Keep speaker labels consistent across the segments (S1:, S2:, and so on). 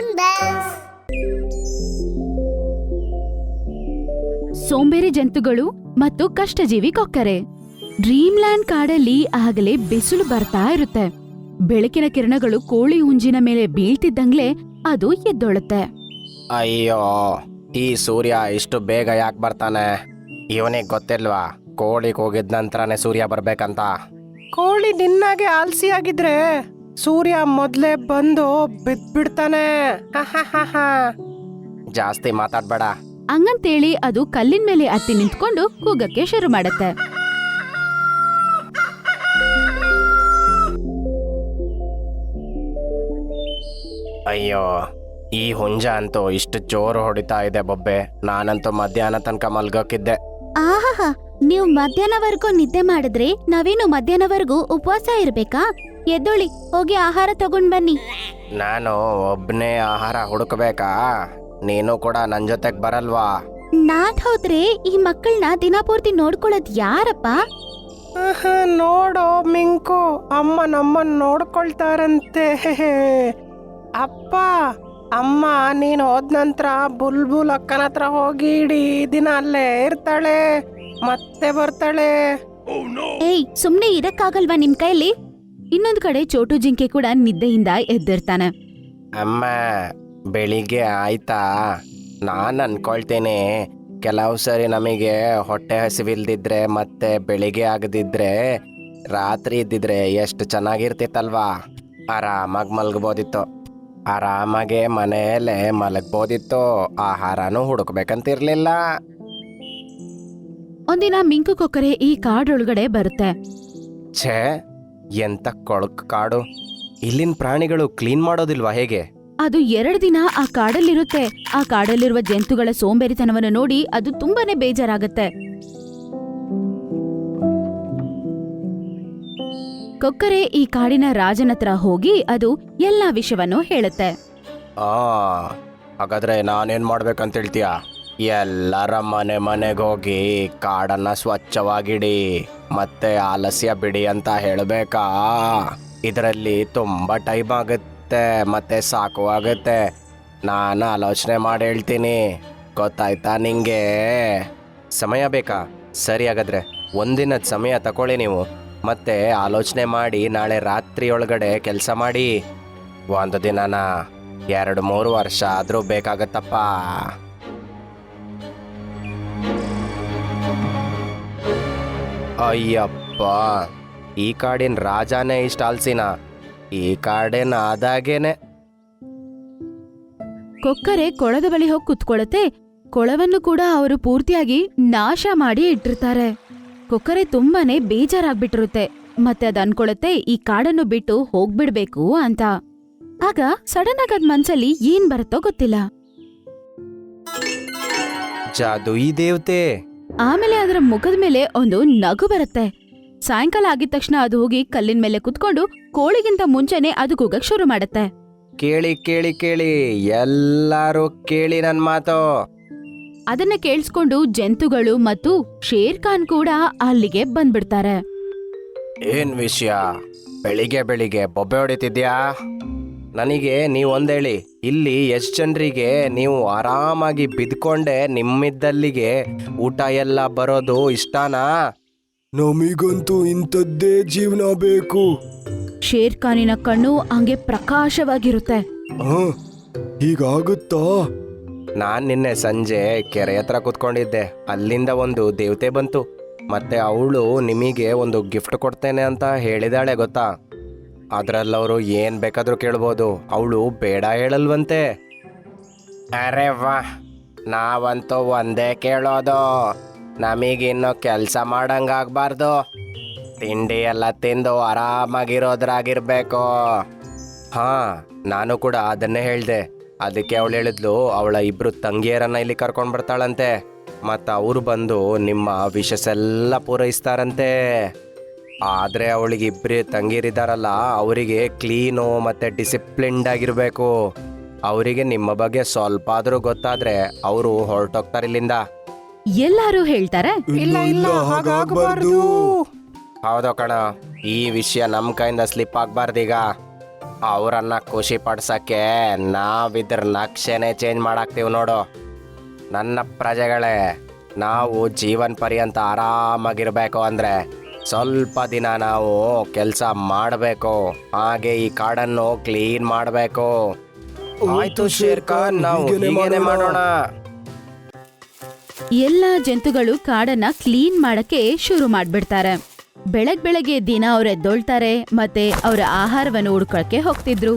S1: Tune bells
S2: ಸೋಂಬೇರಿ ಜಂತುಗಳು ಮತ್ತು ಕಷ್ಟಜೀವಿ ಕೊಕ್ಕರೆ. ಡ್ರೀಮ್ಲ್ಯಾಂಡ್ ಕಾಡಲ್ಲಿ ಆಗಲೇ ಬಿಸಿಲು ಬರ್ತಾ ಇರುತ್ತೆ. ಬೆಳಕಿನ ಕಿರಣಗಳು ಕೋಳಿ ಹುಂಜಿನ ಮೇಲೆ ಬೀಳ್ತಿದ್ದಂಗ್ಲೆ ಅದು ಎದ್ದೊಳುತ್ತೆ.
S3: ಅಯ್ಯೋ ಈ ಸೂರ್ಯ ಇಷ್ಟು ಬೇಗ ಯಾಕೆ ಬರ್ತಾನೆ? ಇವನಿಗೆ ಗೊತ್ತಿಲ್ವಾ ಕೋಳಿಗೆ ಹೋಗಿದ ನಂತರನೇ ಸೂರ್ಯ ಬರ್ಬೇಕಂತ? ಕೋಳಿ ನಿನ್ನಾಗೆ ಆಲ್ಸಿ ಆಗಿದ್ರೆ ಸೂರ್ಯ ಮೊದಲೇ ಬಂದು ಬಿದ್ಬಿಡ್ತಾನೆ ಜಾಸ್ತಿ ಮಾತಾಡ್ಬೇಡ.
S2: ಹಂಗಂತೇಳಿ ಅದು ಕಲ್ಲಿನ ಮೇಲೆ ಹತ್ತಿ ನಿಂತ್ಕೊಂಡು ಕೂಗಕ್ಕೆ ಶುರು ಮಾಡತ್ತೆ.
S3: ಅಯ್ಯೋ ಈ ಹುಂಜ ಅಂತೂ ಇಷ್ಟು ಜೋರು ಹೊಡಿತಾ ಇದೆ ಬೊಬ್ಬೆ. ನಾನಂತೂ ಮಧ್ಯಾಹ್ನ ತನಕ ಮಲ್ಗೋಕಿದ್ದೆ.
S1: ಆಹಾ ನೀವು ಮಧ್ಯಾಹ್ನವರೆಗೂ ನಿದ್ದೆ ಮಾಡಿದ್ರೆ ನಾವೇನು ಮಧ್ಯಾಹ್ನವರೆಗೂ ಉಪವಾಸ ಇರ್ಬೇಕಾ? ಎದ್ದೊಳಿ ಹೋಗಿ ಆಹಾರ ತಗೊಂಡ್ ಬನ್ನಿ.
S3: ನಾನು ಒಬ್ಬನೇ ಆಹಾರ ಹುಡುಕ್ಬೇಕಾ? ನೀನು ಕೂಡ ನನ್ನ ಜೊತೆಗೆ ಬರಲ್ವಾ?
S1: ನಾನ್ ಹೋದ್ರೆ ಈ ಮಕ್ಕಳನ್ನ ದಿನಪೂರ್ತಿ ನೋಡ್ಕೊಳ್ಳೋದ್ ಯಾರಪ್ಪ?
S3: ಆಹಾ, ನೋಡು ಮಿಂಕು ಅಮ್ಮ ನಮ್ಮನ್ನ ನೋಡ್ಕೊಳ್ತಾರಂತೆ. ಅಪ್ಪ ಅಮ್ಮ ನೀನು ಹೋದ ನಂತರ ಬುಲ್ಬುಲ್ ಅಕ್ಕನ ಹತ್ರ ಹೋಗಿ ಇಡೀ ದಿನ ಅಲ್ಲೇ ಇರ್ತಾಳೆ. ಮತ್ತೆ ಬರ್ತಾಳೆ.
S1: ಏಯ್ ಸುಮ್ನೆ ಇರಕ್ಕಾಗಲ್ವಾ ನಿಮ್ ಕೈಲಿ
S2: ಇನ್ನೊಂದ್ ಕಡೆ ಚೋಟು ಜಿಂಕೆ ಕೂಡ ನಿದ್ದೆಯಿಂದ ಎದ್ದಿರ್ತಾನೆ.
S3: ಅಮ್ಮ ಬೆಳಿಗ್ಗೆ ಆಯ್ತಾ? ನಾನು ಅನ್ಕೊಳ್ತೇನೆ ಕೆಲವು ಸರಿ ನಮಗೆ ಹೊಟ್ಟೆ ಹಸಿವಿಲ್ದಿದ್ರೆ ಮತ್ತೆ ಬೆಳಿಗ್ಗೆ ಆಗದಿದ್ರೆ ರಾತ್ರಿ ಇದ್ದಿದ್ರೆ ಎಷ್ಟು ಚೆನ್ನಾಗಿರ್ತಿತ್ತಲ್ವಾ? ಆರಾಮಾಗಿ ಮಲಗ್ಬೋದಿತ್ತು. ಆರಾಮಾಗೆ ಮನೆಯಲ್ಲೇ ಮಲಗ್ಬೋದಿತ್ತು ಆಹಾರನೂ ಹುಡುಕ್ಬೇಕಂತಿರ್ಲಿಲ್ಲ.
S2: ಒಂದಿನ ಮಿಂಕು ಕೊಕ್ಕರೆ ಈ ಕಾಡೊಳಗಡೆ ಬರುತ್ತೆ.
S3: ಛೇ ಎಂತ ಕೊಳಕ್ ಕಾಡು. ಇಲ್ಲಿನ ಪ್ರಾಣಿಗಳು ಕ್ಲೀನ್ ಮಾಡೋದಿಲ್ವಾ ಹೇಗೆ?
S2: ಅದು ಎರಡು ದಿನ ಆ ಕಾಡಲ್ಲಿರುತ್ತೆ. ಆ ಕಾಡಲ್ಲಿರುವ ಜಂತುಗಳ ಸೋಂಬೇರಿತನವನ್ನು ನೋಡಿ ಅದು ತುಂಬಾನೇ ಬೇಜಾರಾಗುತ್ತೆ. ಕೊಕ್ಕರೆ ಈ ಕಾಡಿನ ರಾಜನ ಹತ್ರ ಹೋಗಿ ಅದು ಎಲ್ಲಾ ವಿಷಯವನ್ನು ಹೇಳುತ್ತೆ.
S3: ಆ ಹಾಗಾದ್ರೆ ನಾನೇನ್ ಮಾಡ್ಬೇಕಂತ ಹೇಳ್ತೀಯ? ಎಲ್ಲರ ಮನೆ ಮನೆಗೆ ಹೋಗಿ ಕಾಡನ್ನ ಸ್ವಚ್ಛವಾಗಿಡಿ, ಮತ್ತೆ ಆಲಸ್ಯ ಬಿಡಿ ಅಂತ ಹೇಳಬೇಕಾ? ಇದರಲ್ಲಿ ತುಂಬಾ ಟೈಮ್ ಆಗುತ್ತೆ, ಮತ್ತೆ ಸಾಕು ಆಗುತ್ತೆ. ನಾನು ಆಲೋಚನೆ ಮಾಡಿ ಹೇಳ್ತೀನಿ. ಗೊತ್ತಾಯ್ತಾ ನಿಂಗೆ? ಸಮಯ ಬೇಕಾ? ಸರಿ ಹಾಗಾದ್ರೆ, ಒಂದಿನದ ಸಮಯ ತಕೊಳ್ಳಿ ನೀವು. ಮತ್ತೆ ಆಲೋಚನೆ ಮಾಡಿ ನಾಳೆ ರಾತ್ರಿ ಒಳಗಡೆ ಕೆಲಸ ಮಾಡಿ. ಒಂದು ದಿನನ? ಎರಡು ಮೂರು ವರ್ಷ ಆದರೂ ಬೇಕಾಗತ್ತಪ್ಪ. ಅಯ್ಯಪ್ಪ ಈ ಕಾಡಿನ ರಾಜಾನೇ ಇಷ್ಟ ಆಲ್ಸಿನ. ಈ ಕಾಡಿನ ಆದಾಗೇನೆ.
S2: ಕೊಕ್ಕರೆ ಕೊಳದ ಬಳಿ ಹೋಗಿ ಕುತ್ಕೊಳತ್ತೆ. ಕೊಳವನ್ನು ಕೂಡ ಅವರು ಪೂರ್ತಿಯಾಗಿ ನಾಶ ಮಾಡಿ ಇಟ್ಟಿರ್ತಾರೆ. ಕೊಕ್ಕರೆ ತುಂಬಾನೇ ಬೇಜಾರಾಗ್ಬಿಟ್ಟಿರುತ್ತೆ. ಮತ್ತೆ ಅದ್ ಅನ್ಕೊಳತ್ತೆ ಈ ಕಾಡನ್ನು ಬಿಟ್ಟು ಹೋಗ್ಬಿಡ್ಬೇಕು ಅಂತ. ಆಗ ಸಡನ್ ಆಗಿ ಅದ್ ಮನ್ಸಲ್ಲಿ ಏನ್ ಬರುತ್ತೋ ಗೊತ್ತಿಲ್ಲ.
S3: ಜಾದು ಈ ದೇವತೆ.
S2: ಆಮೇಲೆ ಅದರ ಮುಖದ ಮೇಲೆ ಒಂದು ನಗು ಬರುತ್ತೆ. ಸಾಯಂಕಾಲ ಆಗಿದ ತಕ್ಷಣ ಅದು ಹೋಗಿ ಕಲ್ಲಿನ ಮೇಲೆ ಕುತ್ಕೊಂಡು ಕೋಳಿಗಿಂತ ಮುಂಚೆನೆ ಅದು ಕೂಗಕ್ ಶುರು ಮಾಡುತ್ತೆ.
S3: ಕೇಳಿ ಕೇಳಿ ಕೇಳಿ ಎಲ್ಲಾರು ಕೇಳಿ ನನ್ ಮಾತು.
S2: ಅದನ್ನ ಕೇಳಿಸ್ಕೊಂಡು ಜಂತುಗಳು ಮತ್ತು ಶೇರ್ ಖಾನ್ ಕೂಡ ಅಲ್ಲಿಗೆ ಬಂದ್ಬಿಡ್ತಾರೆ.
S3: ಏನ್ ವಿಷಯ? ಬೆಳಿಗ್ಗೆ ಬೆಳಿಗ್ಗೆ ಬೊಬ್ಬೆ ಹೊಡಿತಿದ್ಯಾ? ನನಗೆ ನೀವು ಒಂದೇಳಿ ಇಲ್ಲಿ ಎಷ್ಟು ಜನರಿಗೆ ನೀವು ಆರಾಮಾಗಿ ಬಿದ್ಕೊಂಡೆ ನಿಮ್ಮಿದ್ದಲ್ಲಿಗೆ ಊಟ ಎಲ್ಲ ಬರೋದು ಇಷ್ಟನಾ?
S4: ನಮಿಗಂತೂ ಇಂಥದ್ದೇ ಜೀವನ ಬೇಕು.
S2: ಶೇರ್ ಖಾನಿನ ಕಣ್ಣು ಹಂಗೆ ಪ್ರಕಾಶವಾಗಿರುತ್ತೆ.
S4: ಹ ಹೀಗಾಗುತ್ತಾ?
S3: ನಾನ್ ನಿನ್ನೆ ಸಂಜೆ ಕೆರೆ ಹತ್ರ ಕುತ್ಕೊಂಡಿದ್ದೆ. ಅಲ್ಲಿಂದ ಒಂದು ದೇವತೆ ಬಂತು. ಮತ್ತೆ ಅವಳು ನಿಮಗೆ ಒಂದು ಗಿಫ್ಟ್ ಕೊಡ್ತೇನೆ ಅಂತ ಹೇಳಿದಾಳೆ ಗೊತ್ತಾ? ಅದ್ರಲ್ಲವರು ಏನ್ ಬೇಕಾದರೂ ಕೇಳ್ಬೋದು. ಅವಳು ಬೇಡ ಹೇಳಲ್ವಂತೆ. ಅರೆ ವಾ, ನಾವಂತೂ ಒಂದೇ ಕೇಳೋದು. ನಮಗಿನ್ನು ಕೆಲಸ ಮಾಡಂಗಾಗಬಾರ್ದು. ತಿಂಡಿ ಎಲ್ಲ ತಿಂದು ಆರಾಮಾಗಿರೋದ್ರಾಗಿರ್ಬೇಕು. ಹಾ, ನಾನು ಕೂಡ ಅದನ್ನೇ ಹೇಳಿದೆ. ಅದಕ್ಕೆ ಅವಳು ಹೇಳಿದ್ಲು, ಅವಳ ಇಬ್ರು ತಂಗಿಯರನ್ನ ಇಲ್ಲಿ ಕರ್ಕೊಂಡು ಬರ್ತಾಳಂತೆ. ಮತ್ತು ಅವರು ಬಂದು ನಿಮ್ಮ ವಿಶಸ್ ಎಲ್ಲ ಪೂರೈಸ್ತಾರಂತೆ. ಆದ್ರೆ ಅವಳಿಗೆ ಇಬ್ರು ತಂಗಿರಿದಾರಲ್ಲ ಅವರಿಗೆ ಕ್ಲೀನು ಮತ್ತೆ ಡಿಸಿಪ್ಲಿನ್ಡ್ ಆಗಿರ್ಬೇಕು. ಅವರಿಗೆ ನಿಮ್ಮ ಬಗ್ಗೆ ಸ್ವಲ್ಪ ಆದ್ರೂ ಗೊತ್ತಾದ್ರೆ ಅವರು ಹೊರಟೋಗ್ತಾರೆ ಇಲ್ಲಿಂದ.
S2: ಎಲ್ಲಾರು ಹೇಳ್ತಾರೆ
S4: ಇಲ್ಲ ಇಲ್ಲ ಹಾಗಾಗಬಾರ್ದು.
S3: ಹೌದು ಕಣ ಈ ವಿಷಯ ನಮ್ಮ ಕೈಯಿಂದ ಸ್ಲಿಪ್ ಆಗ್ಬಾರ್ದೀಗ. ಅವರನ್ನ ಖುಷಿ ಪಡ್ಸಕ್ಕೆ ನಾವಿದ್ರ ನಕ್ಷೆನೇ ಚೇಂಜ್ ಮಾಡಾಕ್ತೀವಿ ನೋಡು. ನನ್ನ ಪ್ರಜೆಗಳೇ ನಾವು ಜೀವನ್ ಪರ್ಯಂತ ಆರಾಮಾಗಿರ್ಬೇಕು ಅಂದ್ರೆ ಸ್ವಲ್ಪ ದಿನ ನಾವು ಕೆಲಸ ಮಾಡಬೇಕು. ಹಾಗೆ ಈ ಕಾಡನ್ನು ಕ್ಲೀನ್ ಮಾಡಬೇಕು. ಆಯ್ತು ಶೇರ್ ಖಾನ್ ನಾವು
S4: ಹೀಗೇನೆ. ಮಾಡೋಣ.
S2: ಎಲ್ಲಾ ಜಂತುಗಳು ಕಾಡನ್ನ ಕ್ಲೀನ್ ಮಾಡಕ್ಕೆ ಶುರು ಮಾಡ್ಬಿಡ್ತಾರೆ. ಬೆಳಗ್ ಬೆಳಗ್ಗೆ ದಿನ ಅವ್ರ ಎದ್ದೊಳ್ತಾರೆ ಮತ್ತೆ ಅವರ ಆಹಾರವನ್ನು ಹುಡ್ಕೊಳಕ್ಕೆ ಹೋಗ್ತಿದ್ರು.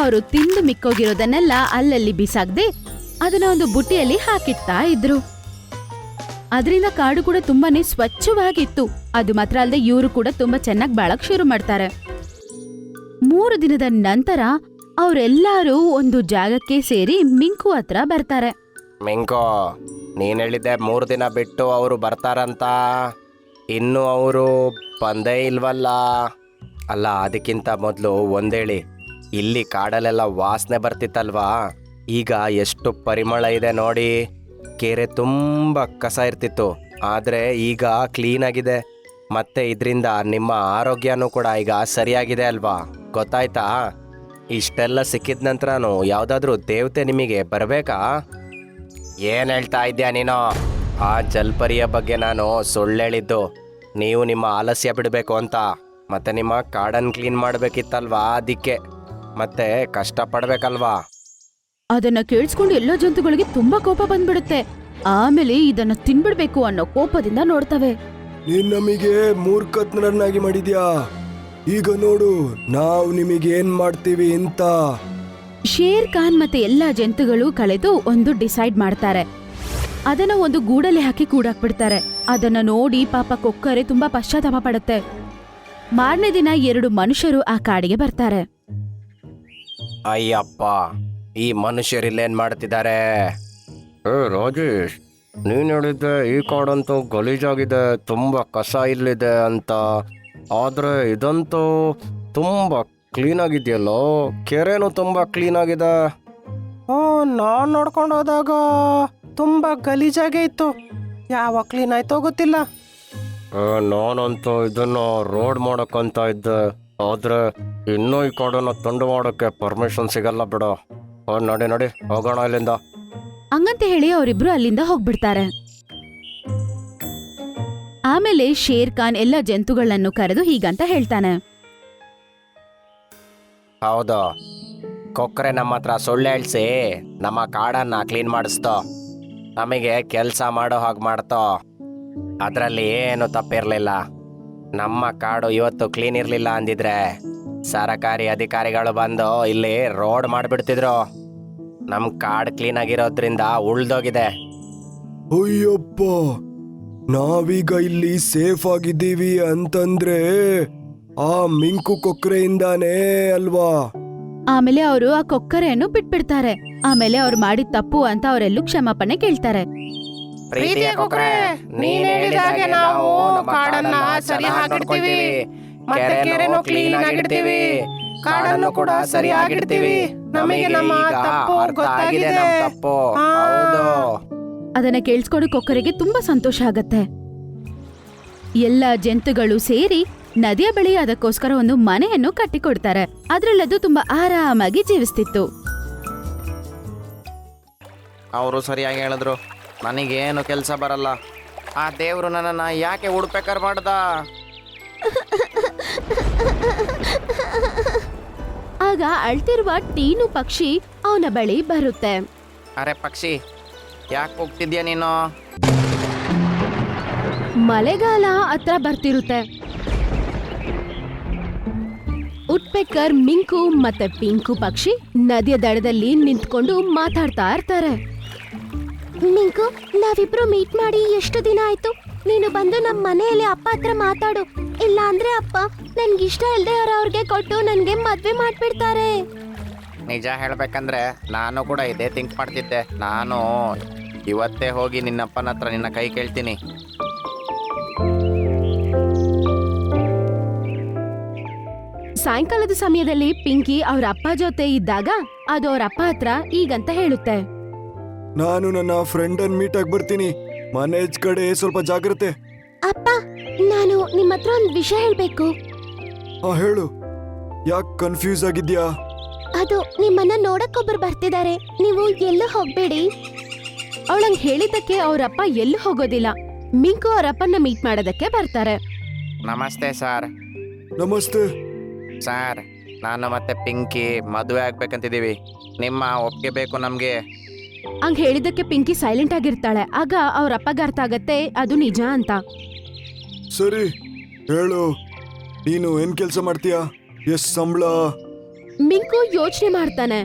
S2: ಅವರು ತಿಂದು ಮಿಕ್ಕೋಗಿರೋದನ್ನೆಲ್ಲ ಅಲ್ಲಲ್ಲಿ ಬಿಸಾಕ್ದೆ ಅದನ್ನ ಒಂದು ಬುಟ್ಟಿಯಲ್ಲಿ ಹಾಕಿಡ್ತಾ ಇದ್ರು. ಅದರಿಂದ ಕಾಡು ಕೂಡ ತುಂಬಾನೇ ಸ್ವಚ್ಛವಾಗಿತ್ತು. ಅದು ಮಾತ್ರ ಅಲ್ಲದೆ ಇವರು ಕೂಡ ತುಂಬಾ ಚೆನ್ನಾಗಿ ಬಾಳಕ್ ಶುರು ಮಾಡ್ತಾರೆ. ಮೂರು ದಿನದ ನಂತರ ಅವರೆಲ್ಲರೂ ಒಂದು ಜಾಗಕ್ಕೆ ಸೇರಿ ಮಿಂಕು ಹತ್ರ ಬರ್ತಾರೆ.
S3: ಮಿಂಕೋ, ನೀನ್ ಹೇಳಿದ್ದೆ ಮೂರು ದಿನ ಬಿಟ್ಟು ಅವರು ಬರ್ತಾರಂತ. ಇನ್ನು ಅವರು ಬಂದೇ ಇಲ್ವಲ್ಲ. ಅಲ್ಲ, ಅದಕ್ಕಿಂತ ಮೊದಲು ಒಂದೇಳಿ, ಇಲ್ಲಿ ಕಾಡಲ್ಲೆಲ್ಲ ವಾಸನೆ ಬರ್ತಿತ್ತಲ್ವಾ? ಈಗ ಎಷ್ಟು ಪರಿಮಳ ಇದೆ ನೋಡಿ. ಕೆರೆ ತುಂಬ ಕಸ ಇರ್ತಿತ್ತು. ಆದರೆ ಈಗ ಕ್ಲೀನ್ ಆಗಿದೆ. ಮತ್ತೆ ಇದರಿಂದ ನಿಮ್ಮ ಆರೋಗ್ಯನೂ ಕೂಡ ಈಗ ಸರಿಯಾಗಿದೆ ಅಲ್ವಾ? ಗೊತ್ತಾಯ್ತಾ? ಇಷ್ಟೆಲ್ಲ ಸಿಕ್ಕಿದ ನಂತರನೂ ಯಾವುದಾದ್ರೂ ದೇವತೆ ನಿಮಗೆ ಬರಬೇಕಾ? ಏನು ಹೇಳ್ತಾ ಇದ್ಯಾ ನೀನು? ಆ ಜಲ್ಪರಿಯ ಬಗ್ಗೆ ನಾನು ಸುಳ್ಳು ನೀವು ನಿಮ್ಮ ಆಲಸ್ಯ ಬಿಡಬೇಕು ಅಂತ. ಮತ್ತೆ ನಿಮ್ಮ ಕಾಡನ್ನು ಕ್ಲೀನ್ ಮಾಡಬೇಕಿತ್ತಲ್ವಾ ಅದಕ್ಕೆ? ಮತ್ತೆ ಕಷ್ಟ ಪಡ್ಬೇಕಲ್ವಾ
S2: ಅದನ್ನ ಕೇಳಿಸ್ಕೊಂಡು ಎಲ್ಲ ಜಂತುಗಳಿಗೆ ತುಂಬಾ ಕೋಪ ಬಂದ್ಬಿಡುತ್ತೆ. ಆಮೇಲೆ ಇದನ್ನ ತಿನ್ಬಿಡ್ಬೇಕು ಅನ್ನೋ ಕೋಪದಿಂದ ನೋಡ್ತವೆ.
S4: ನೀನ್ ನಮಗೆ ಮೂರ್ಖತ್ನರನ್ನಾಗಿ ಮಾಡಿದ್ಯಾ? ಈಗ ನೋಡು ನಾವು ನಿಮಗೆ ಏನ್ ಮಾಡ್ತೀವಿ ಅಂತ.
S2: ಶೇರ್ ಖಾನ್ ಮತ್ತೆ ಎಲ್ಲಾ ಜಂತುಗಳು ಕಳೆದು ಒಂದು ಡಿಸೈಡ್ ಮಾಡ್ತಾರೆ. ಅದನ್ನ ಒಂದು ಗೂಡಲ್ಲಿ ಹಾಕಿ ಕೂಡಾಕ್ಬಿಡ್ತಾರೆ. ಅದನ್ನ ನೋಡಿ ಪಾಪ ಕೊಕ್ಕರೆ ತುಂಬಾ ಪಶ್ಚಾತ್ತಾಪ ಪಡುತ್ತೆ. ಮಾರನೇ ದಿನ ಎರಡು ಮನುಷ್ಯರು ಆ ಕಾಡಿಗೆ ಬರ್ತಾರೆ.
S3: ಅಯ್ಯಪ್ಪ. ಈ ಮನುಷ್ಯರಿಲ್ಲೇನ್ ಮಾಡ್ತಿದ್ದಾರೆ? ಏ ರಾಜೇಶ್ ನೀನ್ ಹೇಳಿದ್ದೆ ಈ ಕಾಡಂತೂ ಗಲೀಜಾಗಿದೆ ತುಂಬಾ ಕಸ ಇಲ್ಲಿದೆ ಅಂತ. ಆದ್ರೆ ಇದಂತೂ ತುಂಬಾ ಕ್ಲೀನ್ ಆಗಿದೆಯಲ್ಲ ಕೆರೆನೂ ತುಂಬಾ ಕ್ಲೀನ್ ಆಗಿದೆ ಓ ನಾನ್ ನೋಡ್ಕೊಂಡು ಹೋದಾಗ ತುಂಬಾ ಗಲೀಜಾಗೆ ಇತ್ತು. ಯಾವ ಕ್ಲೀನ್ ಆಯ್ತೋ ಗೊತ್ತಿಲ್ಲ. ನಾನಂತೂ ಇದನ್ನ ರೋಡ್ ಮಾಡಕ್ಕಂತ ಇದ್ದೆ. ಆದ್ರೆ ಇನ್ನೂ ಈ ಕಾಡನ್ನ ತುಂಡು ಮಾಡೋಕ್ಕೆ ಪರ್ಮಿಷನ್ ಸಿಗಲ್ಲ ಬಿಡು. ಓ ನೋಡಿ ನೋಡಿ ಹೋಗೋಣ ಇಲ್ಲಿಂದ.
S2: ಹಂಗಂತ ಹೇಳಿ ಅವರಿಬ್ರು ಅಲ್ಲಿಂದ ಹೋಗ್ಬಿಡ್ತಾರೆ. ಆಮೇಲೆ ಶೇರ್ ಖಾನ್ ಎಲ್ಲ ಜಂತುಗಳನ್ನು ಕರೆದು ಹೀಗಂತ ಹೇಳ್ತಾನೆ.
S3: ಹೌದು. ಕೊಕ್ಕರೆ ನಮ್ಮ ಹತ್ರ ಸುಳ್ಳು ಹೇಳ್ಸಿ ನಮ್ಮ ಕಾಡನ್ನ ಕ್ಲೀನ್ ಮಾಡಿಸ್ತೋ. ನಮಗೆ ಕೆಲಸ ಮಾಡೋ ಹಾಗೆ ಮಾಡ್ತೋ. ಅದರಲ್ಲಿ ಏನು ತಪ್ಪಿರಲಿಲ್ಲ. ನಮ್ಮ ಕಾಡು ಇವತ್ತು ಕ್ಲೀನ್ ಇರಲಿಲ್ಲ ಅಂದಿದ್ರೆ ಸರಕಾರಿ ಅಧಿಕಾರಿಗಳು ಬಂದು ಇಲ್ಲಿ ರೋಡ್ ಮಾಡಿಬಿಡ್ತಿದ್ರು. ನಮ್ಮ ಕಾಡು ಕ್ಲೀನ್ ಆಗಿರೋದ್ರಿಂದ ಉಳ್ದೋಗಿದೆ.
S4: ಅಯ್ಯಪ್ಪ ನಾವೀಗ ಇಲ್ಲಿ ಸೇಫ್ ಆಗಿದ್ದೀವಿ ಅಂತಂದ್ರೆ ಆ ಮಿಂಕು ಕೊಕ್ಕರೆಯಿಂದಾನೇ ಅಲ್ವಾ?
S2: ಆಮೇಲೆ ಅವರು ಆ ಕೊಕ್ಕರೆಯನ್ನು ಬಿಟ್ಬಿಡ್ತಾರೆ. ಆಮೇಲೆ ಅವ್ರು ಮಾಡಿದ ತಪ್ಪು ಅಂತ ಅವರೆಲ್ಲೂ ಕ್ಷಮಾಪಣೆ ಕೇಳ್ತಾರೆ.
S3: ಪ್ರೀತಿಯ ಕೊಕ್ಕರೆ ನೀನ್ ಹೇಳಿದಾಗೆ ನಾವು ಕಾಡನ್ನ ಸರಿಯಾಗಿಡ್ತೀವಿ ಮತ್ತೆ ಕೆರೆನೂ ಕ್ಲೀನ್ ಆಗಿಡ್ತೀವಿ. ಕಾಡನ್ನು ಕೂಡ ಸರಿಯಾಗಿಡ್ತೀವಿ. ನಮಗೆ ನಮ್ಮ ತಪ್ಪು ಗೊತ್ತಾಗಿದೆ ನಮ್ಮ ತಪ್ಪು. ಹೌದು.
S2: ಅದನ್ನ ಕೇಳಿಸ್ಕೊಂಡು ಕೊಕ್ಕರೆಗೆ ತುಂಬಾ ಸಂತೋಷ ಆಗತ್ತೆ. ಎಲ್ಲ ಜಂತುಗಳು ಸೇರಿ ನದಿಯ ಬಳಿ ಅದಕ್ಕೋಸ್ಕರ ಒಂದು ಮನೆಯನ್ನು ಕಟ್ಟಿಕೊಡ್ತಾರೆ. ಅದ್ರಲ್ಲದು ತುಂಬಾ ಆರಾಮಾಗಿ ಜೀವಿಸ್ತಿತ್ತು.
S3: ಅವರು ಸರಿಯಾಗಿ ಹೇಳಿದ್ರು. ನನಗೇನು ಕೆಲಸ ಬರಲ್ಲ. ಆ ದೇವ್ರು ನನ್ನನ್ನ ಯಾಕೆ ಹುಡ್ಬೇಕಾರ್ ಮಾಡ್ದ
S2: ಆಗ ಅಳ್ತಿರುವ ಟೀನು ಪಕ್ಷಿ ಅವನ ಬಳಿ ಬರುತ್ತೆ.
S3: ಅರೆ ಪಕ್ಷಿ ಯಾಕೆ ಹೋಗ್ತಿದ್ಯಾ ನೀನು?
S2: ಮಳೆಗಾಲ ಹತ್ರ ಬರ್ತಿರುತ್ತೆ. ಉಟ್ಪೆಕರ್ ಮಿಂಕು ಮತ್ತೆ ಪಿಂಕು ಪಕ್ಷಿ ನದಿಯ ದಡದಲ್ಲಿ ನಿಂತ್ಕೊಂಡು ಮಾತಾಡ್ತಾ ಇರ್ತಾರೆ.
S1: ಮಿಂಕು ನಾವಿಬ್ರು ಮೀಟ್ ಮಾಡಿ ಎಷ್ಟು ದಿನ ಆಯ್ತು? ನೀನು ಬಂದು ನಮ್ಮ ಮನೆಯಲ್ಲಿ ಅಪ್ಪ ಹತ್ರ ಮಾತಾಡು. ಇಲ್ಲ ಅಂದ್ರೆ ಅಪ್ಪ ನನ್ಗಿಷ್ಟ ಇಲ್ದೆ ಅವ್ರಿಗೆ ಕೊಟ್ಟು ನನ್ಗೆ ಮದ್ವೆ ಮಾಡ್ಬಿಡ್ತಾರೆ.
S3: ನಿಜ ಹೇಳ್ಬೇಕಂದ್ರೆ ನಾನು ಕೂಡ ಇದೇ ಥಿಂಕ್ ಮಾಡ್ತಿದ್ದೆ. ನಾನು ಇವತ್ತೇ ಹೋಗಿ ನಿನ್ನಪ್ಪನ ಹತ್ರ ನಿನ್ನ ಕೈ ಕೇಳ್ತೀನಿ.
S2: ಸಾಯಂಕಾಲದ ಸಮಯದಲ್ಲಿ ಪಿಂಕಿ ಅವ್ರ ಅಪ್ಪ ಜೊತೆ ಇದ್ದಾಗ ಅದು ಅವ್ರ ಅಪ್ಪ ಹತ್ರ ಈಗಂತ ಹೇಳುತ್ತೆ.
S4: ನಾನು ನನ್ನ ಫ್ರೆಂಡ್ ಅನ್ ಮೀಟ್ ಆಗಿ ಬರ್ತೀನಿ. ಮನೇಜ್ ಕಡೆ ಸ್ವಲ್ಪ ಜಾಗ್ರತೆ.
S1: ಅಪ್ಪ ನಾನು ನಿಮ್ಮ ಹತ್ರ ಒಂದು ವಿಷಯ ಹೇಳ್ಬೇಕು.
S4: ಆ ಹೇಳು. ಯಾಕೆ ಕನ್ಫ್ಯೂಸ್ ಆಗಿದ್ಯಾ
S1: ಅದು ನಿಮ್ಮನ್ನ ನೋಡಕ್ಕೊಬ್ರು ಬರ್ತಿದ್ದಾರೆ. ನೀವು ಎಲ್ಲೂ ಹೋಗ್ಬೇಡಿ.
S2: ಅವಳಂಗ್ ಹೇಳಿದ್ದಕ್ಕೆ ಅವರಪ್ಪ ಎಲ್ಲೂ ಹೋಗೋದಿಲ್ಲ. ಮಿಂಕು ಅವರಪ್ಪನ ಮೀಟ್ ಮಾಡೋದಕ್ಕೆ ಬರ್ತಾರೆ.
S3: ನಮಸ್ತೆ ಸರ್.
S4: ನಮಸ್ತೆ.
S3: ಸರ್ ನಾನು ಮತ್ತೆ ಪಿಂಕಿ ಮದುವೆ ಆಗ್ಬೇಕಂತಿದ್ದೀವಿ. ನಿಮ್ಮ ಒಪ್ಪಿಗೆ ಬೇಕು ನಮಗೆ.
S2: ಹಂಗ್ ಹೇಳಿದ್ದಕ್ಕೆ ಪಿಂಕಿ ಸೈಲೆಂಟ್ ಆಗಿರ್ತಾಳೆ. ಆಗ ಅವ್ರಪ್ಪಗೆ ಅರ್ಥ ಆಗತ್ತೆ ಅದು ನಿಜ ಅಂತ.
S4: ಸರಿ ಹೇಳು. ನೀನು ಏನ್ ಕೆಲಸ ಮಾಡ್ತೀಯಾ? ಎಷ್ಟ್ ಸಂಬಳ?
S2: ಮಿಂಕು ಯೋಚನೆ ಮಾಡ್ತಾನೆ.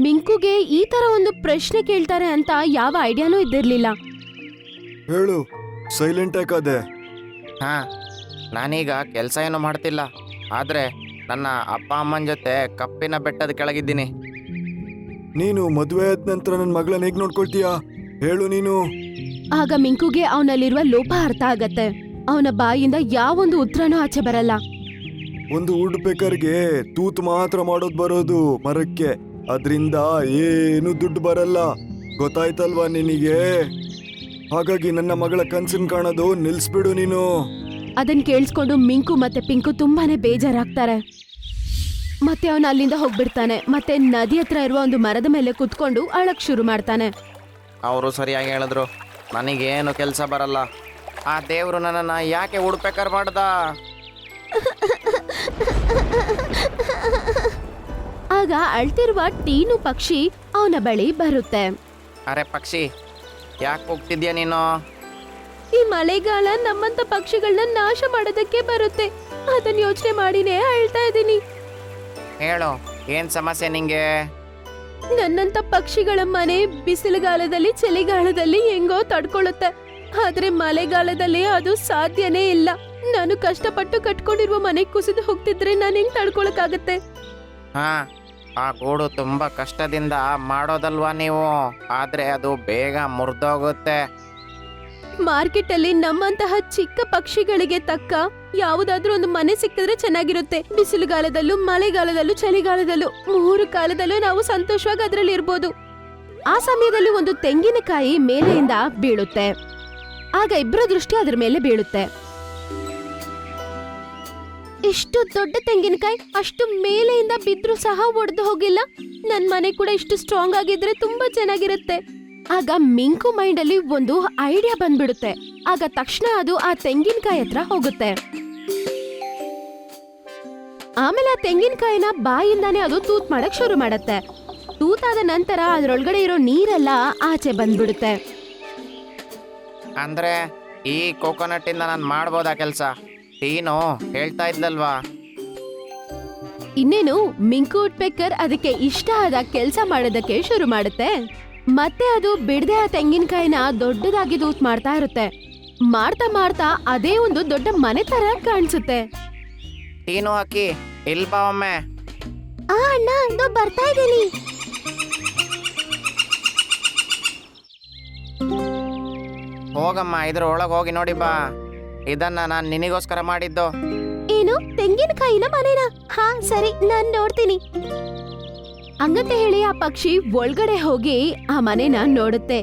S2: ಮಿಂಕುಗೆ ಈ ತರ ಒಂದು ಪ್ರಶ್ನೆ ಕೇಳ್ತಾರೆ ಅಂತ ಯಾವ ಐಡಿಯಾನೂ ಇದ್ದಿರ್ಲಿಲ್ಲ.
S4: ಹೇಳು ಸೈಲೆಂಟ್ ಯಾಕಾದೆ
S3: ಹಾಂ ನಾನೀಗ ಕೆಲಸ ಏನು ಮಾಡ್ತಿಲ್ಲ. ಆದರೆ ನನ್ನ ಅಪ್ಪ ಅಮ್ಮನ ಜೊತೆ ಕಪ್ಪಿನ ಬೆಟ್ಟದ ಕೆಳಗಿದ್ದೀನಿ.
S4: ನೀನು ಮದುವೆ ಆದ ನಂತರ ನನ್ನ ಮಗಳನ್ನ ಹೇಗ್ ನೋಡ್ಕೊಳ್ತೀಯಾ? ಹೇಳು ನೀನು.
S2: ಆಗ ಮಿಂಕುಗೆ ಅವನಲ್ಲಿರುವ ಲೋಪ ಅರ್ಥ ಆಗತ್ತೆ. ಅವನ ಬಾಯಿಂದ ಯಾವೊಂದು ಉತ್ತರನೂ ಆಚೆ ಬರಲ್ಲ.
S4: ಒಂದು ತೂತ್ ತೂತು ಮಾತ್ರ ಮಾಡೋದ್ ಬರೋದು ಮರಕ್ಕೆ. ಅದ್ರಿಂದ ಏನು ದುಡ್ಡು ಬರಲ್ಲ. ಗೊತ್ತಾಯ್ತಲ್ವಾ ನಿನಗೆ? ಹಾಗಾಗಿ ನನ್ನ ಮಗಳ ಕನ್ಸನ್ ಕಾಣೋದು ನಿಲ್ಸ್ಬಿಡು ನೀನು.
S2: ಅದನ್ ಕೇಳಿಸ್ಕೊಂಡು ಮಿಂಕು ಮತ್ತೆ ಪಿಂಕು ತುಂಬಾನೇ ಬೇಜಾರಾಗ್ತಾರೆ. ಮತ್ತೆ ಅವನು ಅಲ್ಲಿಂದ ಹೋಗ್ಬಿಡ್ತಾನೆ. ಮತ್ತೆ ನದಿ ಹತ್ರ ಇರುವ ಒಂದು ಮರದ ಮೇಲೆ ಕುತ್ಕೊಂಡು ಅಳಕ್ ಶುರು ಮಾಡ್ತಾನೆ.
S3: ಅವರು ಸರಿಯಾಗಿ ಹೇಳಿದ್ರು. ನನಗೇನು ಕೆಲಸ ಬರಲ್ಲ. ಆ ದೇವರು ನನ್ನನ್ನು ಯಾಕೆ ಹುಡ್ಬೇಕಾರ್ ಮಾಡ್ದ?
S2: ಆಗ ಅಳ್ತಿರುವ ಟೀನು ಪಕ್ಷಿ ಅವನ ಬಳಿ ಬರುತ್ತೆ.
S3: ಅರೆ ಪಕ್ಷಿ ಯಾಕೆ ಹೋಗ್ತಿದ್ಯಾ ನೀನು?
S2: ಈ ಮಳೆಗಾಲ ನಮ್ಮಂತ ಪಕ್ಷಿಗಳನ್ನ ನಾಶ ಮಾಡೋದಕ್ಕೆ ಬರುತ್ತೆ. ಅದನ್ನ ಯೋಚನೆ ಮಾಡಿನೇ ಅಳ್ತಾ ಇದ್ದೀನಿ.
S3: ಹೇಳು ಏನು ಸಮಸ್ಯೆ ನಿಂಗೆ?
S2: ನನ್ನಂತ ಪಕ್ಷಿಗಳ ಮನೆ ಬಿಸಿಲುಗಾಲದಲ್ಲಿ ಚಳಿಗಾಲದಲ್ಲಿ ಹೆಂಗೋ ತಡ್ಕೊಳ್ಳುತ್ತೆ. ಆದ್ರೆ ಮಳೆಗಾಲದಲ್ಲಿ ಅದು ಸಾಧ್ಯನೇ ಇಲ್ಲ. ನಾನು ಕಷ್ಟಪಟ್ಟು ಕಟ್ಕೊಂಡಿರುವ ಮನೆ ಕುಸಿದು ಹೋಗ್ತಿದ್ರೆ ನಾನು ಹೆಂಗ್ ತಡ್ಕೊಳಕಾಗತ್ತೆ
S3: ಹಾಂ ಆ ಗೂಡು ತುಂಬಾ ಕಷ್ಟದಿಂದ ಮಾಡೋದಲ್ವಾ ನೀವು? ಆದರೆ ಅದು ಬೇಗ ಮುರಿದೋಗುತ್ತೆ.
S2: ಮಾರ್ಕೆಟ್ ಅಲ್ಲಿ ನಮ್ಮಂತಹ ಚಿಕ್ಕ ಪಕ್ಷಿಗಳಿಗೆ ತಕ್ಕ ಯಾವುದಾದ್ರೂ ಒಂದು ಮನೆ ಸಿಕ್ಕಿದ್ರೆ ಚೆನ್ನಾಗಿರುತ್ತೆ. ಬಿಸಿಲುಗಾಲದಲ್ಲೂ, ಮಳೆಗಾಲದಲ್ಲೂ, ಚಳಿಗಾಲದಲ್ಲೂ, ಮೂರು ಕಾಲದಲ್ಲೂ ನಾವು ಸಂತೋಷವಾಗಿ ಅದರಲ್ಲಿ ಇರ್ಬೋದು. ಆ ಸಮಯದಲ್ಲಿ ಒಂದು ತೆಂಗಿನಕಾಯಿ ಮೇಲೆಯಿಂದ ಬೀಳುತ್ತೆ. ಆಗ ಇಬ್ಬರ ದೃಷ್ಟಿ ಅದ್ರ ಮೇಲೆ ಬೀಳುತ್ತೆ.
S1: ಇಷ್ಟು ದೊಡ್ಡ ತೆಂಗಿನಕಾಯಿ ಅಷ್ಟು ಮೇಲೆಯಿಂದ ಬಿದ್ರು ಸಹ ಒಡೆದು ಹೋಗಿಲ್ಲ. ನನ್ ಮನೆ ಕೂಡ ಇಷ್ಟು ಸ್ಟ್ರಾಂಗ್ ಆಗಿದ್ರೆ ತುಂಬಾ ಚೆನ್ನಾಗಿರುತ್ತೆ.
S2: ಆಗ ಮಿಂಕು ಮೈಂಡ್ ಅಲ್ಲಿ ಒಂದು ಐಡಿಯಾ ಬಂದ್ಬಿಡುತ್ತೆ. ಆಗ ತಕ್ಷಣ ಅದು ಆ ತೆಂಗಿನಕಾಯಿ ಹತ್ರ ಹೋಗುತ್ತೆ. ಆಮೇಲೆ ಆ ತೆಂಗಿನಕಾಯಿನ ಬಾಯಿಂದಾನೇ ಅದು ತೂತ್ ಮಾಡಕ್ ಶುರು ಮಾಡುತ್ತೆ. ತೂತಾದ ನಂತರ ಅದ್ರೊಳಗಡೆ ಇರೋ ನೀರೆಲ್ಲ ಆಚೆ ಬಂದ್ಬಿಡುತ್ತೆ.
S3: ಅಂದ್ರೆ ಈ ಕೋಕೋನಟ್ಟಿಂದ ನಾನು ಮಾಡ್ಬೋದಾ ಕೆಲಸ? ಟೀನು? ಹೇಳ್ತಾ ಇದ್ಲಲ್ವಾ?
S2: ಇನ್ನೇನು ಮಿಂಕು ಪೆಕ್ಕರ್ ಅದಕ್ಕೆ ಇಷ್ಟ ಆದ ಕೆಲಸ ಮಾಡೋದಕ್ಕೆ ಶುರು ಮಾಡುತ್ತೆ. ಮತ್ತೆ ಅದು ಬಿಡದೆ ಆ ತೆಂಗಿನಕಾಯಿನ ದೊಡ್ಡದಾಗಿ ದೂತ್ ಮಾಡ್ತಾ ಇರುತ್ತೆ. ಮಾಡ್ತಾ ಮಾಡ್ತಾ ಅದೇ ಒಂದು ದೊಡ್ಡ ಮನೆ ತರ ಕಾಣಿಸುತ್ತೆ.
S3: ಟೀನು ಹಾಕಿ ಇಲ್ಬಾ ಒಮ್ಮೆ.
S1: ಆ ಅಣ್ಣ ಇದು ಬರ್ತಾ ಇದ್ದೀನಿ.
S3: ಹೋಗಮ್ಮ ಇದ್ರ ಒಳಗೆ ಹೋಗಿ ನೋಡಿ ಬಾ. ಇದನ್ನ ನಾನು ನಿನಗೋಸ್ಕರ ಮಾಡಿದ್ದು.
S1: ಏನು? ತೆಂಗಿನಕಾಯಿನ ಮನೇನ? ಹಾ ಸರಿ ನಾನ್ ನೋಡ್ತೀನಿ.
S2: ಹಂಗಂತ ಹೇಳಿ ಆ ಪಕ್ಷಿ ಒಳಗಡೆ ಹೋಗಿ ಆ ಮನೆನ ನೋಡುತ್ತೆ.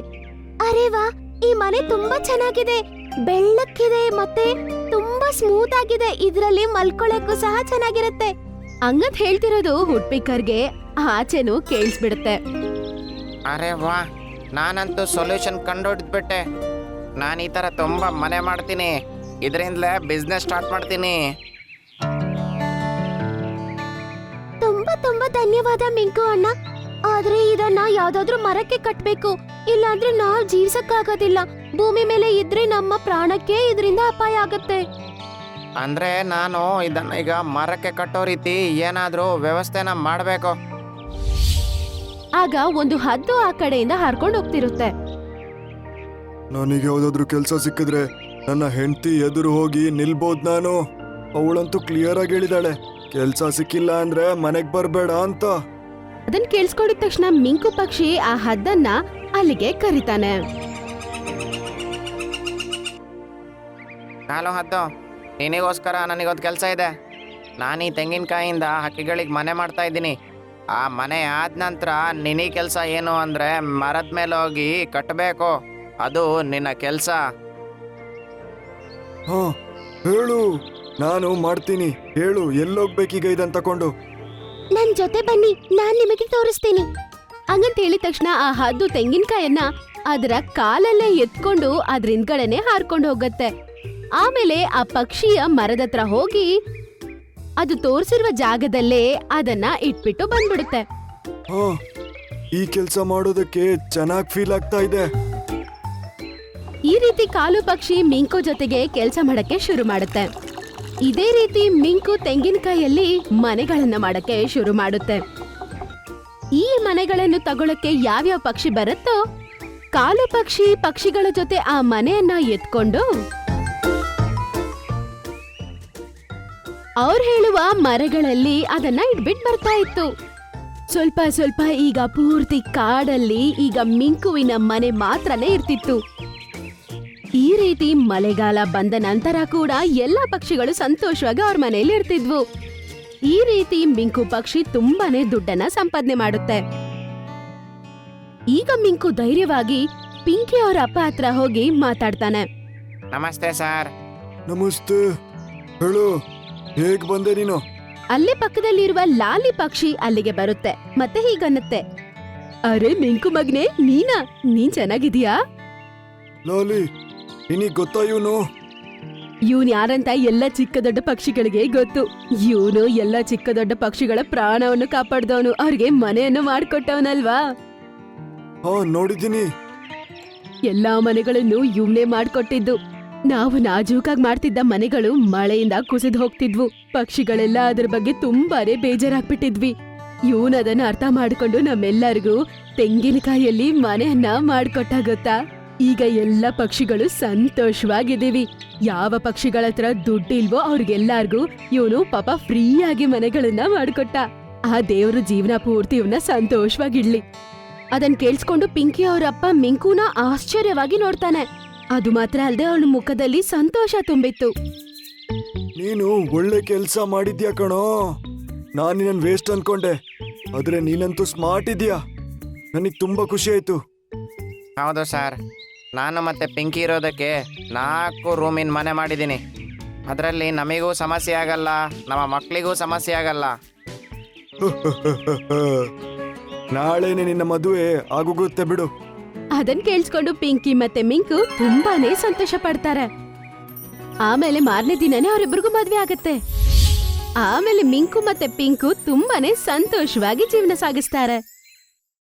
S1: ಅರೆ ವಾ, ಈ ಮನೆ ತುಂಬಾ ಚೆನ್ನಾಗಿದೆ. ಬೆಳ್ಳಕ್ಕಿದೆ ಮತ್ತೆ ತುಂಬಾ ಸ್ಮೂತ್ ಆಗಿದೆ. ಇದರಲ್ಲಿ ಮಲ್ಕೊಳ್ಳಕ್ಕೂ ಸಹ ಚೆನ್ನಾಗಿರುತ್ತೆ.
S2: ಹಂಗಂತ ಹೇಳ್ತಿರೋದು ಹುಡ್ಪಿಕರ್ಗೆ ಆಚೆನು ಕೇಳಿಸ್ಬಿಡುತ್ತೆ.
S3: ಅರೆ ವಾ, ನಾನಂತೂ ಸೊಲ್ಯೂಷನ್ ಕಂಡುಹಿಡಿದ್ಬಿಟ್ಟೆ. ನಾನು ಈ ಥರ ತುಂಬ ಮನೆ ಮಾಡ್ತೀನಿ. ಇದರಿಂದಲೇ ಬಿಸ್ನೆಸ್ ಸ್ಟಾರ್ಟ್ ಮಾಡ್ತೀನಿ.
S1: ತುಂಬಾ ತುಂಬಾ ಧನ್ಯವಾದ ಮಿಂಕು ಅಣ್ಣ. ಆದ್ರೆ ಇದನ್ನ ಯಾವ್ದಾದ್ರು ಮರಕ್ಕೆ ಕಟ್ಬೇಕು ಇಲ್ಲಾಂದ್ರೆ ನಾವ್ ಜೀವಿಸಕ್ಕಾಗೋದಿಲ್ಲ. ಭೂಮಿ ಮೇಲೆ ಇದ್ರೆ ನಮ್ಮ ಪ್ರಾಣಕ್ಕೆ ಇದರಿಂದ ಅಪಾಯ ಆಗತ್ತೆ.
S3: ಅಂದ್ರೆ ನಾನು ಇದನ್ನ ಈಗ ಮರಕ್ಕೆ ಕಟ್ಟೋ ರೀತಿ ಏನಾದರೂ ವ್ಯವಸ್ಥೆನ ಮಾಡಬೇಕು?
S2: ಆಗ ಒಂದು ಹದ್ದು ಆ ಕಡೆಯಿಂದ ಹಾರ್ಕೊಂಡು ಹೋಗ್ತಿರುತ್ತೆ.
S4: ನನಗೆ ಯಾವ್ದಾದ್ರು ಕೆಲಸ ಸಿಕ್ಕಿದ್ರೆ ನನ್ನ ಹೆಂಡತಿ ಎದುರು ಹೋಗಿ ನಿಲ್ಬೋದ್ ನಾನು. ಅವಳಂತೂ ಕ್ಲಿಯರ್ ಆಗಿ ಹೇಳಿದಾಳೆ. ಕೆಲಸ ಸಿಕ್ಕಿಲ್ಲ ಅಂದ್ರೆ ಮನೆಗ್ ಬರ್ಬೇಡ ಅಂತ.
S2: ಅದನ್ ಕೇಳಿಸ್ಕೊಂಡಿದ ತಕ್ಷಣ ಮಿಂಕು ಪಕ್ಷಿ ಆ ಹದ್ದನ್ನ ಅಲ್ಲಿಗೆ ಕರಿತಾನೆ.
S3: ಹಲೋ ಹದ್ದು ನಿನಗೋಸ್ಕರ ನನಗೊಂದು ಕೆಲಸ ಇದೆ. ನಾನು ಈ ತೆಂಗಿನಕಾಯಿಂದ ಹಕ್ಕಿಗಳಿಗೆ ಮನೆ ಮಾಡ್ತಾ ಇದ್ದೀನಿ. ಆ ಮನೆ ಆದ ನಂತರ ನಿನಗೆ ಕೆಲಸ ಏನು ಅಂದರೆ ಮರದ ಮೇಲೆ ಹೋಗಿ ಕಟ್ಟಬೇಕು ಅದು ನಿನ್ನ ಕೆಲಸ.
S4: ಹಾ ಹೇಳು. ನಾನು ಮಾಡ್ತೀನಿ. ಹೇಳು ಎಲ್ಲೋಗ್ಬೇಕೀಗ ಇದನ್ ತಕೊಂಡು
S1: ನನ್ ಜೊತೆ ಬನ್ನಿ ನಾನ್ ನಿಮಗೆ ತೋರಿಸ್ತೀನಿ.
S2: ಹಂಗಂತ ಹೇಳಿದ ತಕ್ಷಣ ಆ ಹದ್ದು ತೆಂಗಿನಕಾಯನ್ನ ಅದರ ಕಾಲಲ್ಲೇ ಎತ್ಕೊಂಡು ಅದ್ರ ಹಿಂದ್ಗಡೆನೆ ಹಾರ್ಕೊಂಡು ಹೋಗತ್ತೆ. ಆಮೇಲೆ ಆ ಪಕ್ಷಿಯ ಮರದ ಹತ್ರ ಹೋಗಿ ಅದು ತೋರಿಸಿರುವ ಜಾಗದಲ್ಲೇ ಅದನ್ನ ಇಟ್ಬಿಟ್ಟು ಬಂದ್ಬಿಡುತ್ತೆ.
S4: ಹಾ ಈ ಕೆಲಸ ಮಾಡೋದಕ್ಕೆ ಚೆನ್ನಾಗಿ ಫೀಲ್ ಆಗ್ತಾ ಇದೆ.
S2: ಈ ರೀತಿ ಕಾಲು ಪಕ್ಷಿ ಮಿಂಕೋ ಜೊತೆಗೆ ಕೆಲಸ ಮಾಡಕ್ಕೆ ಶುರು ಮಾಡುತ್ತೆ. ಇದೇ ರೀತಿ ಮಿಂಕು ತೆಂಗಿನಕಾಯಲ್ಲಿ ಮನೆಗಳನ್ನ ಮಾಡಕ್ಕೆ ಶುರು ಮಾಡುತ್ತೆ. ಈ ಮನೆಗಳನ್ನು ತಗೊಳಕ್ಕೆ ಯಾವ್ಯಾವ ಪಕ್ಷಿ ಬರುತ್ತೋ ಕಾಲು ಪಕ್ಷಿ ಪಕ್ಷಿಗಳ ಜೊತೆ ಆ ಮನೆಯನ್ನ ಎತ್ಕೊಂಡು ಅವ್ರು ಹೇಳುವ ಮರಗಳಲ್ಲಿ ಅದನ್ನ ಇಟ್ಬಿಟ್ ಬರ್ತಾ ಇತ್ತು. ಸ್ವಲ್ಪ ಸ್ವಲ್ಪ ಈಗ ಪೂರ್ತಿ ಕಾಡಲ್ಲಿ ಈಗ ಮಿಂಕುವಿನ ಮನೆ ಮಾತ್ರನೇ ಇರ್ತಿತ್ತು. ಈ ರೀತಿ ಮಳೆಗಾಲ ಬಂದ ನಂತರ ಕೂಡ ಎಲ್ಲ ಪಕ್ಷಿಗಳು ಸಂತೋಷವಾಗಿ ಅವ್ರ ಮನೆಯಲ್ಲಿ ಇರ್ತಿದ್ವು. ಈ ರೀತಿ ಮಿಂಕು ಪಕ್ಷಿ ತುಂಬಾನೇ ದುಡ್ಡನ್ನ ಸಂಪಾದನೆ ಮಾಡುತ್ತೆ. ಈಗ ಮಿಂಕು ಧೈರ್ಯವಾಗಿ ಪಿಂಕಿ ಅವರ ಅಪ್ಪ ಹತ್ರ ಹೋಗಿ ಮಾತಾಡ್ತಾನೆ.
S3: ನಮಸ್ತೆ ಸರ್.
S4: ನಮಸ್ತೆ. ಹೇಳು ಹೇಗ್ ಬಂದೆ ನೀನು?
S2: ಅಲ್ಲೇ ಪಕ್ಕದಲ್ಲಿರುವ ಲಾಲಿ ಪಕ್ಷಿ ಅಲ್ಲಿಗೆ ಬರುತ್ತೆ ಮತ್ತೆ ಹೀಗನ್ನುತ್ತೆ. ಅರೆ ಮಿಂಕು ಮಗ್ನೆ ನೀನಾ? ನೀನ್ ಚೆನ್ನಾಗಿದೀಯಾ
S4: ಲಾಲಿ ನಿನಗ್ ಗೊತ್ತಾ ಇವನು?
S2: ಇವನ್ ಯಾರಂತ ಎಲ್ಲ ಚಿಕ್ಕ ದೊಡ್ಡ ಪಕ್ಷಿಗಳಿಗೆ ಗೊತ್ತು. ಇವನು ಎಲ್ಲ ಚಿಕ್ಕ ದೊಡ್ಡ ಪಕ್ಷಿಗಳ ಪ್ರಾಣವನ್ನು ಕಾಪಾಡ್ದವನು. ಅವ್ರಿಗೆ ಮನೆಯನ್ನು ಮಾಡ್ಕೊಟ್ಟವನಲ್ವಾ?
S4: ಹಾ ನೋಡಿದ್ದೀನಿ.
S2: ಎಲ್ಲಾ ಮನೆಗಳನ್ನು ಇವನೇ ಮಾಡ್ಕೊಟ್ಟಿದ್ದು. ನಾವು ನಾಜೂಕಾಗಿ ಮಾಡ್ತಿದ್ದ ಮನೆಗಳು ಮಳೆಯಿಂದ ಕುಸಿದು ಹೋಗ್ತಿದ್ವು. ಪಕ್ಷಿಗಳೆಲ್ಲ ಅದ್ರ ಬಗ್ಗೆ ತುಂಬಾನೇ ಬೇಜಾರಾಗ್ಬಿಟ್ಟಿದ್ವಿ. ಇವನ್ ಅದನ್ನ ಅರ್ಥ ಮಾಡ್ಕೊಂಡು ನಮ್ಮೆಲ್ಲರಿಗೂ ತೆಂಗಿನಕಾಯಿಯಲ್ಲಿ ಮನೆಯನ್ನ ಮಾಡ್ಕೊಟ್ಟ ಗೊತ್ತಾ? ಈಗ ಎಲ್ಲ ಪಕ್ಷಿಗಳು ಸಂತೋಷವಾಗಿದ್ದೀವಿ. ಯಾವ ಪಕ್ಷಿಗಳ ಹತ್ರ ದುಡ್ಡಿಲ್ವೋ ಅವ್ರಿಗೆಲ್ಲಾರ್ಗೂ ಇವನು ಪಾಪ ಫ್ರೀಯಾಗಿ ಮನೆಗಳನ್ನ ಮಾಡಿಕೊಟ್ಟ. ಆ ದೇವ್ರ ಜೀವನ ಪೂರ್ತಿ ಇವನ್ನ ಸಂತೋಷವಾಗಿಡ್ಲಿ. ಅದನ್ ಕೇಳಿಸ್ಕೊಂಡು ಪಿಂಕಿ ಅವರಪ್ಪ ಮಿಂಕುನ ಆಶ್ಚರ್ಯವಾಗಿ ನೋಡ್ತಾನೆ. ಅದು ಮಾತ್ರ ಅಲ್ಲದೆ ಅವಳ ಮುಖದಲ್ಲಿ ಸಂತೋಷ ತುಂಬಿತ್ತು.
S4: ನೀನು ಒಳ್ಳೆ ಕೆಲಸ ಮಾಡಿದ್ಯಾ ಕಣೋ? ನಾನು ನಿನ್ನ ವೇಸ್ಟ್ ಅನ್ಕೊಂಡೆ. ಆದ್ರೆ ನೀನಂತೂ ಸ್ಮಾರ್ಟ್ ಇದೆಯಾ? ನನಗೆ ತುಂಬಾ ಖುಷಿ ಆಯ್ತು.
S3: ಹೌದು ಸರ್ ನಾನು ಮತ್ತೆ ಪಿಂಕಿ ಇರೋದಕ್ಕೆ ನಾಲ್ಕು ರೂಮಿನ ಮನೆ ಮಾಡಿದ್ದೀನಿ. ಅದರಲ್ಲಿ ನಮಗೂ ಸಮಸ್ಯೆ ಆಗಲ್ಲ ನಮ್ಮ ಮಕ್ಕಳಿಗೂ ಸಮಸ್ಯೆ ಆಗಲ್ಲ.
S4: ನಾಳೆನೆ ನಿನ್ನ ಮದುವೆ ಆಗೋಗುತ್ತೆ ಬಿಡು.
S2: ಅದನ್ ಕೇಳಿಸ್ಕೊಂಡು ಪಿಂಕಿ ಮತ್ತೆ ಮಿಂಕು ತುಂಬಾನೇ ಸಂತೋಷ ಪಡ್ತಾರೆ. ಆಮೇಲೆ ಮಾರನೇ ದಿನನೇ ಅವರಿಬ್ಬರಿಗೂ ಮದುವೆ ಆಗುತ್ತೆ. ಆಮೇಲೆ ಮಿಂಕು ಮತ್ತೆ ಪಿಂಕು ತುಂಬಾನೇ ಸಂತೋಷವಾಗಿ ಜೀವನ ಸಾಗಿಸ್ತಾರೆ.